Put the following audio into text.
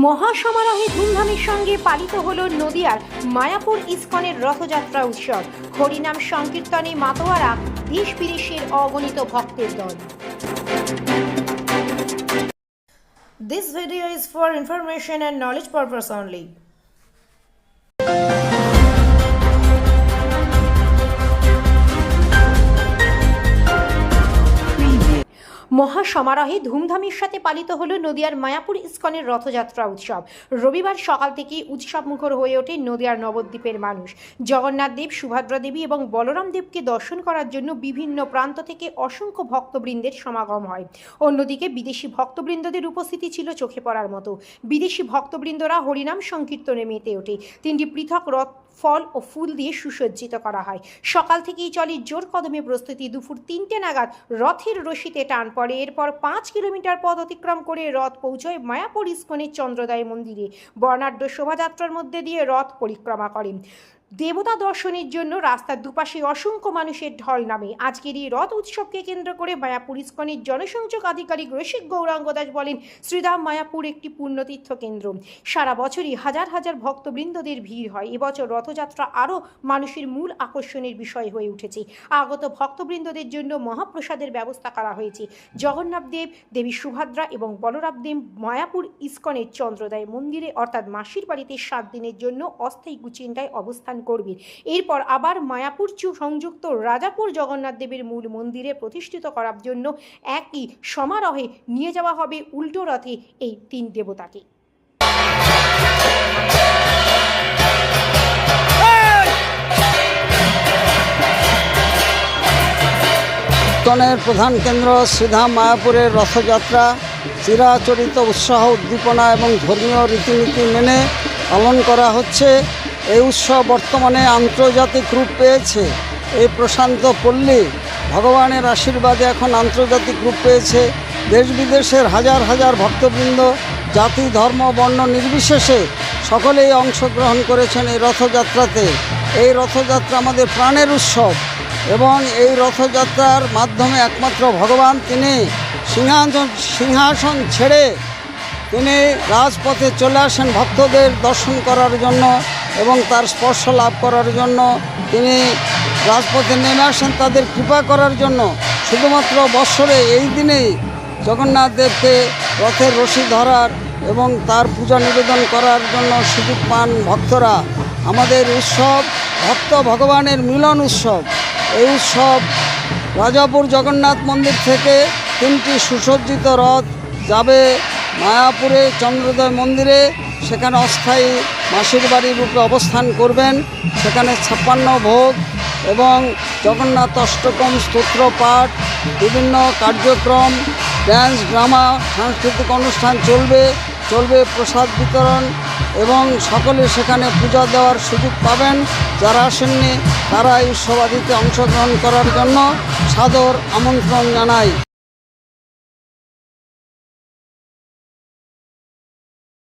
মহাসমারোহে ধুমধামের সঙ্গে পালিত হল নদিয়ার মায়াপুর ইস্কনের রথযাত্রা উৎসব হরিনাম সংকীর্তনে মাতোয়ারা দেশ বিদেশের অগণিত ভক্তের দল This video is for information and knowledge purpose only. মহাসমারোহে ধুমধামের সাথে পালিত হলো নদিয়ার মায়াপুর ইস্কনের রথযাত্রা উৎসব। রবিবার সকাল থেকেই উৎসব মুখর হয়ে ওঠে নদিয়ার নবদ্বীপের মানুষ। জগন্নাথ দেব, সুভদ্রা দেবী এবং বলরাম দেবকে দর্শন করার জন্য বিভিন্ন প্রান্ত থেকে অসংখ্য ভক্তবৃন্দের সমাগম হয়। অন্যদিকে বিদেশি ভক্তবৃন্দদের উপস্থিতি ছিল চোখে পড়ার মতো। বিদেশি ভক্তবৃন্দরা হরিনাম সংকীর্তনে মেতে ওঠে। তিনটি পৃথক রথ ফল ও ফুল দিয়ে সুসজ্জিত করা হয়। সকাল থেকেই চলে জোর কদমে প্রস্তুতি। দুপুর তিনটে নাগাদ রথের রশিতে টান পড়ে। এরপর পাঁচ কিলোমিটার পথ অতিক্রম করে রথ পৌঁছয় মায়াপুর ইস্কনের চন্দ্রদায় মন্দিরে। বর্ণাঢ্য শোভাযাত্রার মধ্যে দিয়ে রথ পরিক্রমা করেন। দেবতা দর্শনের জন্য রাস্তার দুপাশে অসংখ্য মানুষের ঢল নামে। আজকের এই রথ উৎসবকে কেন্দ্র করে মায়াপুর ইস্কনের জনসংযোগ আধিকারিক রসিক গৌরাঙ্গ দাস বলেন, শ্রীধাম মায়াপুর একটি পুণ্যতীর্থ কেন্দ্র সারা বছরই হাজার হাজার ভক্তবৃন্দদের ভিড় হয়। এবছর রথযাত্রা আরও মানুষের মূল আকর্ষণের বিষয় হয়ে উঠেছে। আগত ভক্তবৃন্দদের জন্য মহাপ্রসাদের ব্যবস্থা করা হয়েছে। জগন্নাথ দেব সুভদ্রা এবং বলরাম দেব মায়াপুর ইস্কনের চন্দ্রদায় মন্দিরে অর্থাৎ মাসির বাড়িতে সাত দিনের জন্য অস্থায়ী কুচিন্তায় অবস্থান করবেন এরপর আবার মায়াপুর সংযুক্ত রাজাপুর জগন্নাথ দেবের মূল মন্দিরে প্রতিষ্ঠিত করার জন্য একই সমারোহে নিয়ে যাওয়া হবে উল্টো রথে এই তিন দেবতাকে। কীর্তনের প্রধান কেন্দ্র শ্রীধাম মায়াপুরের রথযাত্রা, চিরাচরিত উৎসাহ, উদ্দীপনা এবং ধর্মীয় রীতিনীতি মেনে পালন করা হচ্ছে। এই উৎসব বর্তমানে আন্তর্জাতিক রূপ পেয়েছে। এই প্রশান্ত পল্লী ভগবানের আশীর্বাদে এখন আন্তর্জাতিক রূপ পেয়েছে। দেশ বিদেশের হাজার হাজার ভক্তবৃন্দ, জাতি, ধর্ম, বর্ণ নির্বিশেষে সকলেই অংশগ্রহণ করেছেন এই রথযাত্রাতে। এই রথযাত্রা আমাদের প্রাণের উৎসব এবং এই রথযাত্রার মাধ্যমে একমাত্র ভগবান, তিনি সিংহাসন সিংহাসন ছেড়ে তিনি রাজপথে চলে আসেন ভক্তদের দর্শন করার জন্য। এবং তার স্পর্শ লাভ করার জন্য তিনি রাজপথে নেমে আসেন তাদের কৃপা করার জন্য। শুধুমাত্র বৎসরে এই দিনেই জগন্নাথ দেবকে রথের রশি ধরার এবং তার পূজা নিবেদন করার জন্য সুযোগ পান ভক্তরা। আমাদের উৎসব ভক্ত ভগবানের মিলন উৎসব। এই উৎসব রাজাপুর জগন্নাথ মন্দির থেকে তিনটি সুসজ্জিত রথ যাবে মায়াপুরে চন্দ্রোদয় মন্দিরে সেখানে অস্থায়ী মাসির বাড়ির রূপে অবস্থান করবেন। সেখানে ছাপ্পান্ন ভোগ এবং জগন্নাথ অষ্টকম স্তোত্র পাঠ, বিভিন্ন কার্যক্রম ড্যান্স ড্রামা সাংস্কৃতিক অনুষ্ঠান চলবে চলবে প্রসাদ বিতরণ এবং সকলে সেখানে পূজা দেওয়ার সুযোগ পাবেন। যারা আসেননি, তারা এই উৎসবাদিতে অংশগ্রহণ করার জন্য সাদর আমন্ত্রণ জানাই।